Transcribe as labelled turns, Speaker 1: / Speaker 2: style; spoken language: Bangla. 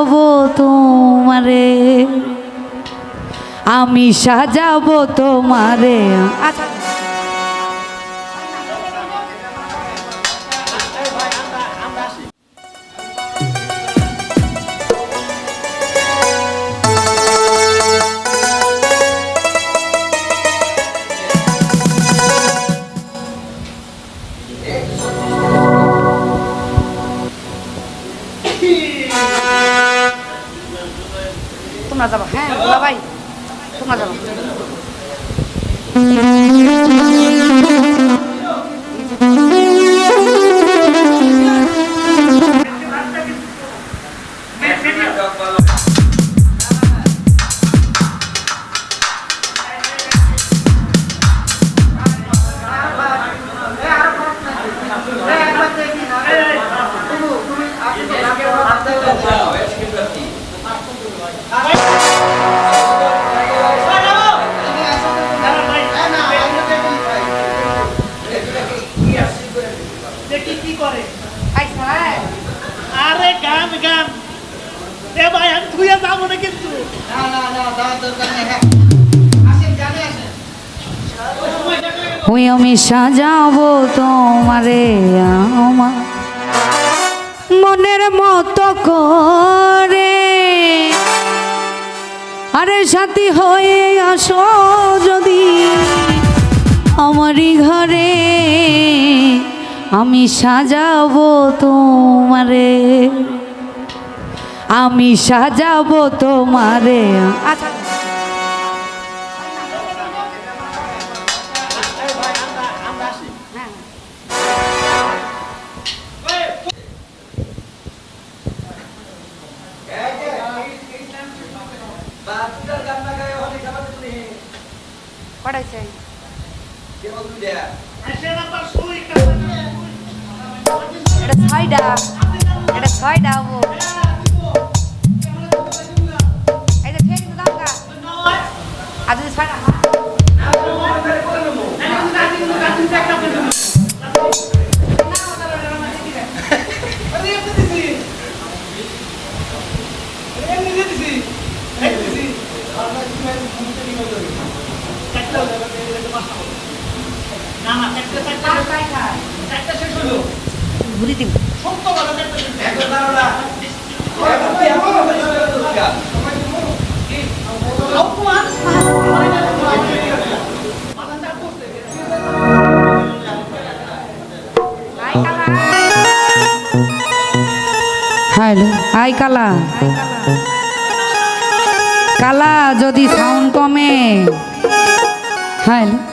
Speaker 1: সাজাবো তোমারে আমি সাজাবো তোমারে। আচ্ছা তোমরা যাবা। হ্যাঁ ভাই তোমরা যাবা।
Speaker 2: দেখি কি করে।
Speaker 1: আচ্ছা হ্যাঁ।
Speaker 2: আরে গান গান। এ ভাই আমি ধুয়ে যাব না কিন্তু।
Speaker 1: ওই আমি সাজাবো তোমারে আমার। মনের মতো করে। আরে সাথী হয়ে আসো যদি আমারই ঘরে। আমি সাজাবো তোমারে। আমি সাজাবো তোমারে। আচ্ছা। কটাই চাই
Speaker 2: আসে না তার সুই
Speaker 1: এটা ছয়টা এটা ছয়টা হব এই যে ফেক দাম গা আর যদি ছয়টা
Speaker 2: না না একটা একটা একটা শেষ হলো।
Speaker 1: ঘুরি দিব। হাই কালা। কালা যদি সাউন্ড কমে। হ্যালো